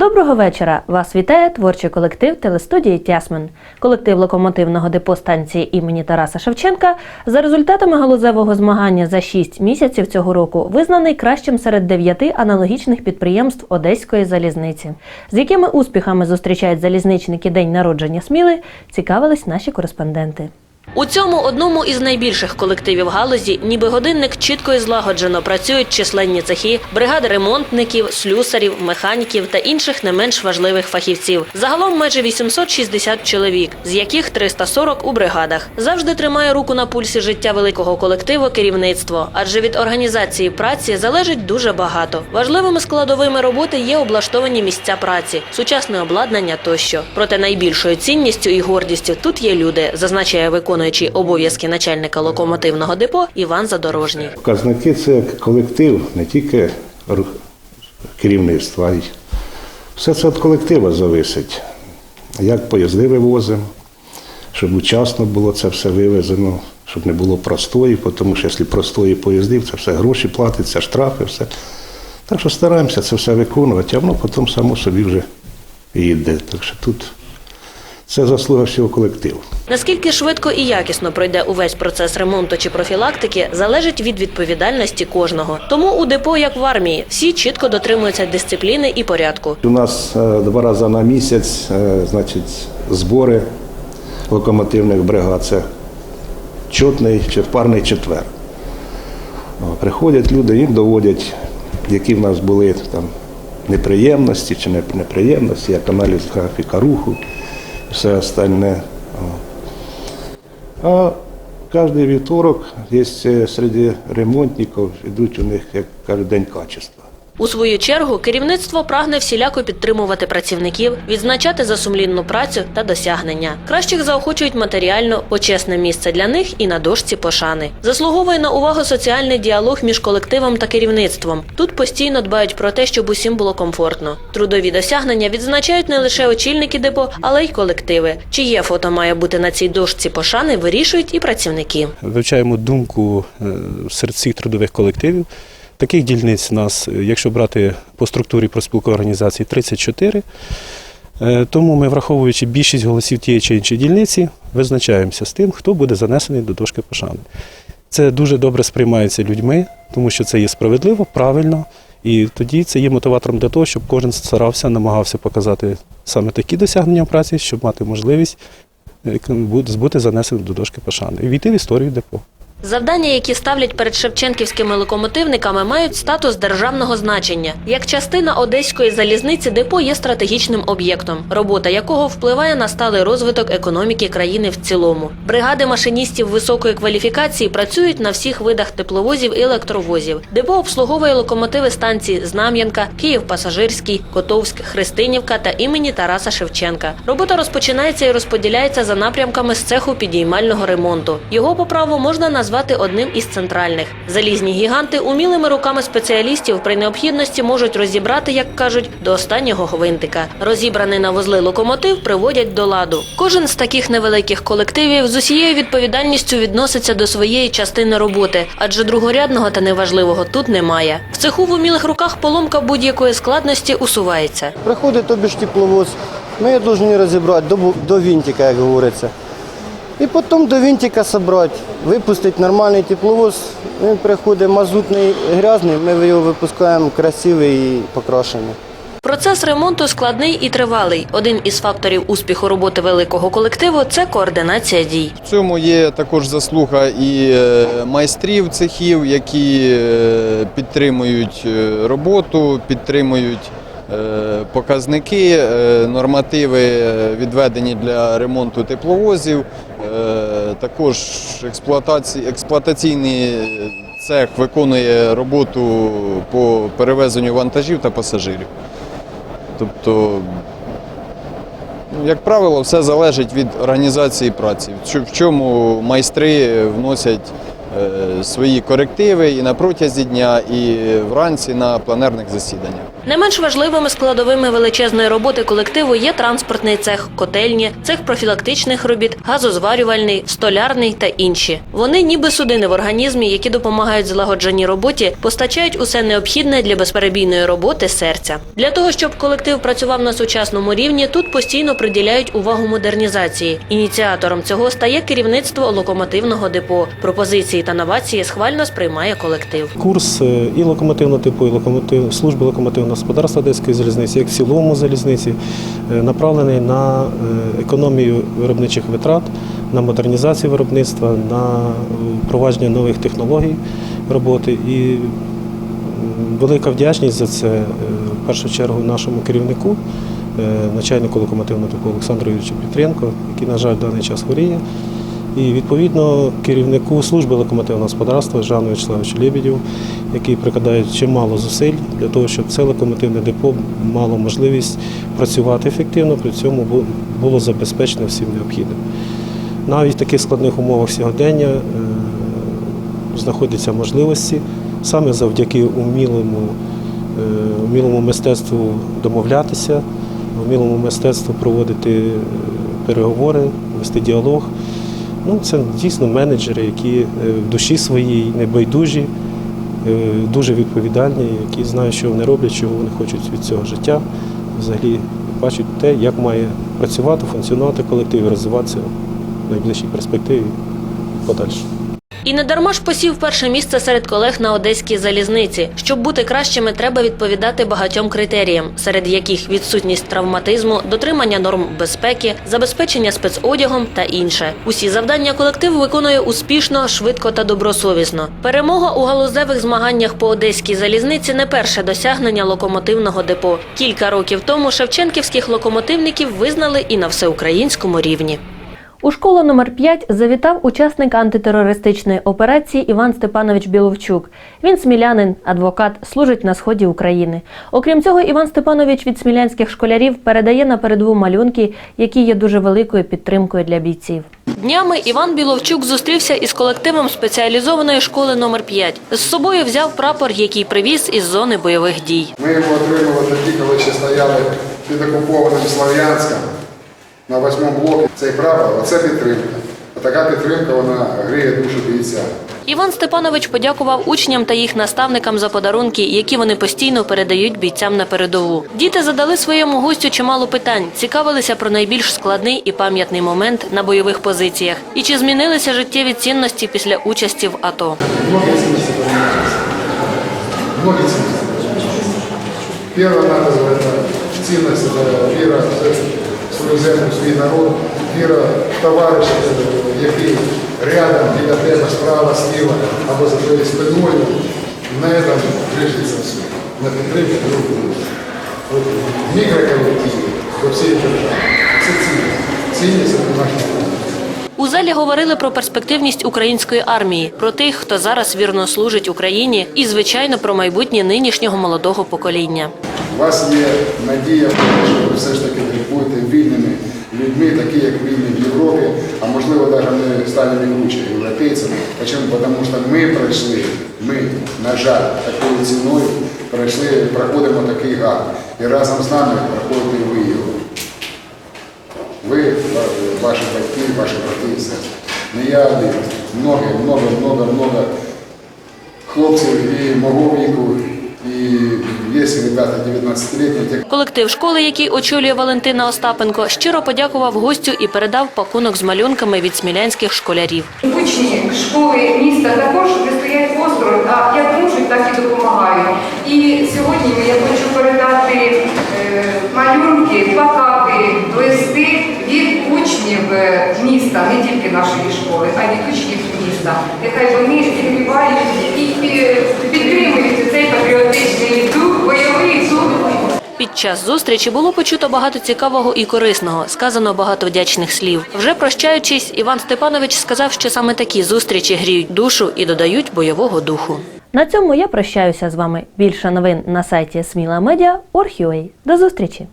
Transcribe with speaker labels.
Speaker 1: Доброго вечора! Вас вітає творчий колектив телестудії Тясмин. Колектив локомотивного депо станції імені Тараса Шевченка за результатами галузевого змагання за 6 місяців цього року визнаний кращим серед дев'яти аналогічних підприємств Одеської залізниці. З якими успіхами зустрічають залізничники день народження Сміли, цікавились наші кореспонденти. У цьому одному із найбільших колективів галузі, ніби годинник чітко і злагоджено працюють численні цехи, бригади ремонтників, слюсарів, механіків та інших не менш важливих фахівців. Загалом майже 860 чоловік, з яких 340 у бригадах. Завжди тримає руку на пульсі життя великого колективу керівництво, адже від організації праці залежить дуже багато. Важливими складовими роботи є облаштовані місця праці, сучасне обладнання тощо. Проте найбільшою цінністю і гордістю тут є люди, зазначає виконуючий обов'язки начальника локомотивного депо Іван Задорожній.
Speaker 2: Показники це колектив, не тільки керівництво, а й все це від колектива зависить. Як поїзди вивозимо, щоб учасно було це все вивезено, щоб не було простої, тому що якщо простої поїздів, це все гроші платиться, штрафи, все. Так що стараємося це все виконувати, а воно потім само собі вже і йде. Так що тут це заслуга всього колективу.
Speaker 1: Наскільки швидко і якісно пройде увесь процес ремонту чи профілактики, залежить від відповідальності кожного. Тому у депо, як в армії, всі чітко дотримуються дисципліни і порядку.
Speaker 2: У нас е, два рази на місяць, е, значить, збори локомотивних бригад. Це чотний чи парний четвер. Приходять люди, їм доводять, які в нас були там неприємності чи неприємності, як аналіз графіка руху все остальне. А кожен вівторок є е, серед ремонтників, йдуть у них, як кажуть, день качества.
Speaker 1: У свою чергу керівництво прагне всіляко підтримувати працівників, відзначати за сумлінну працю та досягнення. Кращих заохочують матеріально, почесне місце для них і на дошці пошани. Заслуговує на увагу соціальний діалог між колективом та керівництвом. Тут постійно дбають про те, щоб усім було комфортно. Трудові досягнення відзначають не лише очільники депо, але й колективи. Чиє фото має бути на цій дошці пошани, вирішують і працівники.
Speaker 3: вивчаємо думку е, серед всіх трудових колективів. Таких дільниць у нас, е, якщо брати по структурі проспілкової організації, 34. Е, Тому ми, враховуючи більшість голосів тієї чи іншої дільниці, визначаємося з тим, хто буде занесений до дошки пошани. Це дуже добре сприймається людьми, тому що це є справедливо, правильно. І тоді це є мотиватором для того, щоб кожен старався, намагався показати саме такі досягнення в праці, щоб мати можливість е, бути- занесеним до дошки пошани і війти в історію депо.
Speaker 1: Завдання, які ставлять перед шевченківськими локомотивниками, мають статус державного значення. Як частина одеської залізниці, депо є стратегічним об'єктом, робота якого впливає на сталий розвиток економіки країни в цілому. Бригади машиністів високої кваліфікації працюють на всіх видах тепловозів і електровозів. Депо обслуговує локомотиви станції Знам'янка, Київ-Пасажирський, Котовськ, Христинівка та імені Тараса Шевченка. Робота розпочинається і розподіляється за напрямками з цеху підіймального ремонту. Його по праву можна назвати одним із центральних. Залізні гіганти умілими руками спеціалістів при необхідності можуть розібрати, як кажуть, до останнього гвинтика. Розібраний на вузли локомотив приводять до ладу. Кожен з таких невеликих колективів з усією відповідальністю відноситься до своєї частини роботи, адже другорядного та неважливого тут немає. В цеху в умілих руках поломка будь-якої складності усувається.
Speaker 4: Приходить тобі ж тепловоз, ми її повинні розібрати до, до вінтика, як говориться. І потім до вінтика зібрати, випустити нормальний тепловоз. Він приходить мазутний грязний, ми його випускаємо красивий і покрашений.
Speaker 1: Процес ремонту складний і тривалий. Один із факторів успіху роботи великого колективу це координація дій.
Speaker 5: В цьому є також заслуга і е, майстрів цехів, які е, підтримують е, роботу, підтримують показники, нормативи відведені для ремонту тепловозів. Е, Також експлуатаційний цех виконує роботу по перевезенню вантажів та пасажирів. Тобто Ну, Як правило, все залежить від організації праці, в чому майстри вносять е, свої корективи і на протязі дня, і вранці на пленерних засіданнях.
Speaker 1: Не менш важливими складовими величезної роботи колективу є транспортний цех, котельні, цех профілактичних робіт, газозварювальний, столярний та інші. Вони ніби судини в організмі, які допомагають злагодженій роботі, постачають усе необхідне для безперебійної роботи серця. Для того щоб колектив працював на сучасному рівні, тут постійно приділяють увагу модернізації. Ініціатором цього стає керівництво локомотивного депо. Пропозиції та новації схвально сприймає колектив.
Speaker 3: Курс е, і локомотивного типу, і локомотив, служби локомотивного господарства Одеської залізниці, як в цілому залізниці, е, направлений на е, економію виробничих витрат, на модернізацію виробництва, на е, впровадження нових технологій роботи. І велика вдячність за це в першу чергу нашому керівнику, начальнику локомотивного типу Олександру Юрійовичу Петренко, який, на жаль, в даний час хворіє. І відповідно керівнику служби локомотивного господарства Жану Вячеславовичу Лебедєву, який прикладає чимало зусиль для того, щоб це локомотивне депо мало можливість працювати ефективно, при цьому було забезпечено всім необхідним. Навіть в таких складних умовах сьогодення е, знаходяться можливості саме завдяки умілому, е, умілому мистецтву домовлятися, умілому мистецтву проводити е, переговори, вести діалог. Ну, це дійсно менеджери, які е, в душі своїй небайдужі, е, дуже відповідальні, які знають, що вони роблять, чого вони хочуть від цього життя. Взагалі бачать те, як має працювати, функціонувати колектив розвиватися в найближчій перспективі подальше.
Speaker 1: І не дарма ж посів перше місце серед колег на одеській залізниці. Щоб бути кращими, треба відповідати багатьом критеріям, серед яких відсутність травматизму, дотримання норм безпеки, забезпечення спецодягом та інше. Усі завдання колектив виконує успішно, швидко та добросовісно. Перемога у галузевих змаганнях по одеській залізниці не перше досягнення локомотивного депо. Кілька років тому шевченківських локомотивників визнали і на всеукраїнському рівні. У школу номер 5 завітав учасник антитерористичної операції Іван Степанович Біловчук. Він смілянин, адвокат, служить на сході України. Окрім цього, Іван Степанович від смілянських школярів передає на передову малюнки, які є дуже великою підтримкою для бійців. Днями Іван Біловчук зустрівся із колективом спеціалізованої школи номер 5 З собою взяв прапор, який привіз із зони бойових дій.
Speaker 6: Ми його отримали тоді, коли ще стояли під окупованим Слов'янськом на восьмому блокі. Цей прапор, оце підтримка. Така підтримка, вона гріє душу бійця.
Speaker 1: Іван Степанович подякував учням та їх наставникам за подарунки, які вони постійно передають бійцям на передову. Діти задали своєму гостю чимало питань, цікавилися про найбільш складний і пам'ятний момент на бойових позиціях, і чи змінилися життєві цінності після участі в АТО.
Speaker 6: Многие ценности поменялись. Многие землю, свій народ, віра товариша, який рядом біля тебе справа, зліва або за твоєю спиною. На этом лежиться все. На підтримці друг друга. От в мікроколективі, по всій державі. Це цінність. Цінність це наш.
Speaker 1: У залі говорили про перспективність української армії, про тих, хто зараз вірно служить Україні, і звичайно про майбутнє нинішнього молодого покоління.
Speaker 6: У вас є надія, що ви все ж таки будете вільними людьми, такі як вільні в Європі, а можливо навіть не станемо лучше європейцями. Чому? Тому що ми пройшли, ми, на жаль, такою ціною пройшли, проходимо такий гад. І разом з нами проходите і ви його. Ви, ваші батьки, ваші брати і сестри. Не я один. Много, много, много хлопців і мого віку, і є ребята 19-літні,
Speaker 1: Колектив школи, який очолює Валентина Остапенко, щиро подякував гостю і передав пакунок з малюнками від смілянських школярів.
Speaker 7: Учні школи міста також не стоять осторонь, а як можуть, так і допомагають. І сьогодні я хочу передати е, малюнки, плакати, листи від учнів е, міста, не тільки нашої школи, а й від учнів міста. Нехай вони зігрівають і підтримують цей патріотичний дух, бойовий дух.
Speaker 1: Під час зустрічі було почуто багато цікавого і корисного, сказано багато вдячних слів. Вже прощаючись, Іван Степанович сказав, що саме такі зустрічі гріють душу і додають бойового духу. На цьому я прощаюся з вами. Більше новин на сайті Сміла Медіа До зустрічі!